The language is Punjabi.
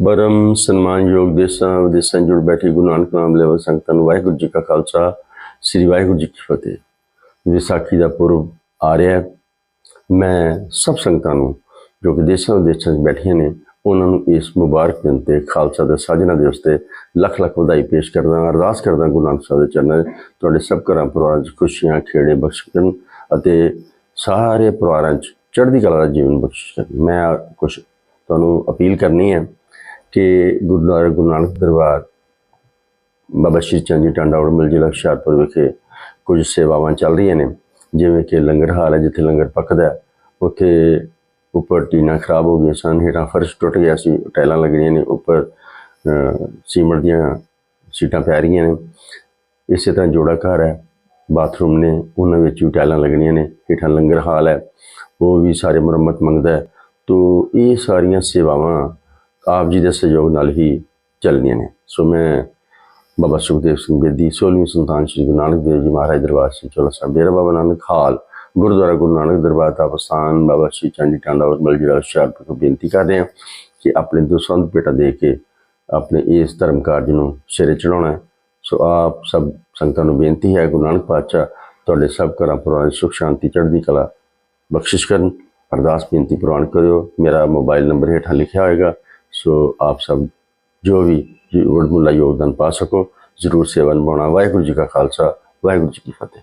ਬਰਮ ਸਨਮਾਨਯੋਗ ਦੇਸਾਂ, ਵਿਦੇਸਾਂ ਜੁੜ ਬੈਠੀ ਗੁਰੂ ਨਾਨਕ ਨਾਮ ਲੈਵਲ ਸੰਗਤਾਂ ਨੂੰ ਵਾਹਿਗੁਰੂ ਜੀ ਕਾ ਖਾਲਸਾ, ਸ੍ਰੀ ਵਾਹਿਗੁਰੂ ਜੀ ਕੀ ਫਤਿਹ। ਵਿਸਾਖੀ ਦਾ ਪੁਰਬ ਆ ਰਿਹਾ ਮੈਂ ਸਭ ਸੰਗਤਾਂ ਨੂੰ, ਜੋ ਕਿ ਦੇਸਾਂ ਵਿਦੇਸਾਂ 'ਚ ਬੈਠੀਆਂ ਨੇ, ਉਹਨਾਂ ਨੂੰ ਇਸ ਮੁਬਾਰਕ ਦਿਨ ਤੇ ਖਾਲਸਾ ਦੇ ਸਾਜਨਾ ਦਿਵਸ ਤੇ ਲੱਖ ਲੱਖ ਵਧਾਈ ਪੇਸ਼ ਕਰਦਾ ਅਰਦਾਸ ਕਰਦਾ ਗੁਰੂ ਨਾਨਕ ਸਾਹਿਬ ਦੇ ਚਰਨਾਂ 'ਚ, ਤੁਹਾਡੇ ਸਭ ਘਰਾਂ ਪਰਿਵਾਰਾਂ 'ਚ ਖੁਸ਼ੀਆਂ, ਖੇੜੇ ਬਖਸ਼ਣ ਅਤੇ ਸਾਰੇ ਪਰਿਵਾਰਾਂ 'ਚ ਚੜ੍ਹਦੀ ਕਲਾ ਦਾ ਜੀਵਨ ਬਖਸ਼ਿਸ਼ ਕਰਨ। ਮੈਂ ਕੁਝ ਤੁਹਾਨੂੰ ਅਪੀਲ ਕਰਨੀ ਹੈ ਕਿ ਗੁਰਦੁਆਰਾ ਗੁਰੂ ਨਾਨਕ ਦਰਬਾਰ ਬਾਬਾ ਸ਼੍ਰੀ ਚੰਦ ਜੀ ਟਾਂਡਾ ਮਿਲ ਜ਼ਿਲ੍ਹਾ ਹੁਸ਼ਿਆਰਪੁਰ ਵਿਖੇ ਕੁਝ ਸੇਵਾਵਾਂ ਚੱਲ ਰਹੀਆਂ ਨੇ। ਜਿਵੇਂ ਕਿ ਲੰਗਰ ਹਾਲ ਹੈ ਜਿੱਥੇ ਲੰਗਰ ਪੱਕਦਾ ਉੱਥੇ ਉੱਪਰ ਟੀਨਾ ਖਰਾਬ ਹੋ ਗਈਆਂ ਸਨ ਹੇਠਾਂ ਫਰਸ਼ ਟੁੱਟ ਗਿਆ ਸੀ ਟਾਈਲਾਂ ਲੱਗਣੀਆਂ ਨੇ ਉੱਪਰ ਅਹ, ਸੀਮਟ ਦੀਆਂ ਸੀਟਾਂ ਪੈ ਰਹੀਆਂ ਨੇ। ਇਸੇ ਤਰ੍ਹਾਂ ਜੋੜਾ ਘਰ ਹੈ ਬਾਥਰੂਮ ਨੇ ਉਹਨਾਂ ਵਿੱਚ ਵੀ ਟਾਈਲਾਂ ਲੱਗਣੀਆਂ ਨੇ ਹੇਠਾਂ ਲੰਗਰ ਹਾਲ ਹੈ। ਉਹ ਵੀ ਸਾਰੇ ਮੁਰੰਮਤ ਮੰਗਦਾ ਹੈ। ਤੋ ਇਹ ਸਾਰੀਆਂ ਸੇਵਾਵਾਂ ਆਪ ਜੀ ਦੇ ਸਹਿਯੋਗ ਨਾਲ ਹੀ ਚੱਲਣੀਆਂ ਨੇ। ਸੋ ਮੈਂ ਬਾਬਾ ਸੁਖਦੇਵ ਸਿੰਘ ਬੇਦੀ, ਸੋਲਵੀਂ ਸੰਤਾਨ ਸ੍ਰੀ ਗੁਰੂ ਨਾਨਕ ਦੇਵ ਜੀ ਮਹਾਰਾਜ ਦਰਬਾਰ ਸ੍ਰੀ ਚੋਲਾ ਸਾਹਿਬ, ਡੇਰਾ ਬਾਬਾ ਨਾਨਕ ਹਾਲ, ਗੁਰਦੁਆਰਾ ਗੁਰੂ ਨਾਨਕ ਦਰਬਾਰ ਦਾ ਅਵਸਥਾਨ, ਬਾਬਾ ਸ਼੍ਰੀ ਚੰਡੀ ਟਾਂਡਾ ਔਰ ਮਲਜੀਰਾ ਹੁਸ਼ਿਆਰਪੁਰ ਨੂੰ ਬੇਨਤੀ ਕਰਦੇ ਹਾਂ ਕਿ ਆਪਣੇ ਦੁਸਵੰਦ ਪੇਟਾ ਦੇ ਕੇ ਆਪਣੇ ਇਸ ਧਰਮ ਕਾਰਜ ਨੂੰ ਸਿਰੇ ਚੜਾਉਣਾ ਹੈ। ਸੋ ਆਪ ਸਭ ਸੰਗਤਾਂ ਨੂੰ ਬੇਨਤੀ ਹੈ, ਗੁਰੂ ਨਾਨਕ ਪਾਤਸ਼ਾਹ ਤੁਹਾਡੇ ਸਭ ਘਰਾਂ ਪਰਿਵਾਰਾਂ 'ਚ ਸੁਖ ਸ਼ਾਂਤੀ, ਚੜ੍ਹਦੀ ਕਲਾ ਬਖਸ਼ਿਸ਼ ਕਰਨ। ਅਰਦਾਸ ਬੇਨਤੀ ਪ੍ਰਵਾਨ ਕਰਿਓ। ਮੇਰਾ ਮੋਬਾਈਲ ਨੰਬਰ ਹੇਠਾਂ ਲਿਖਿਆ ਹੋਏਗਾ। ਸੋ ਆਪ ਸਭ ਜੋ ਵੀ ਵਡਮੁੱਲਾ ਯੋਗਦਾਨ ਪਾ ਸਕੋ, ਜ਼ਰੂਰ ਸੇਵਾ ਨਿਭਾਉਣਾ। ਵਾਹਿਗੁਰੂ ਜੀ ਕਾ ਖਾਲਸਾ, ਵਾਹਿਗੁਰੂ ਜੀ ਕੀ ਫਤਿਹ।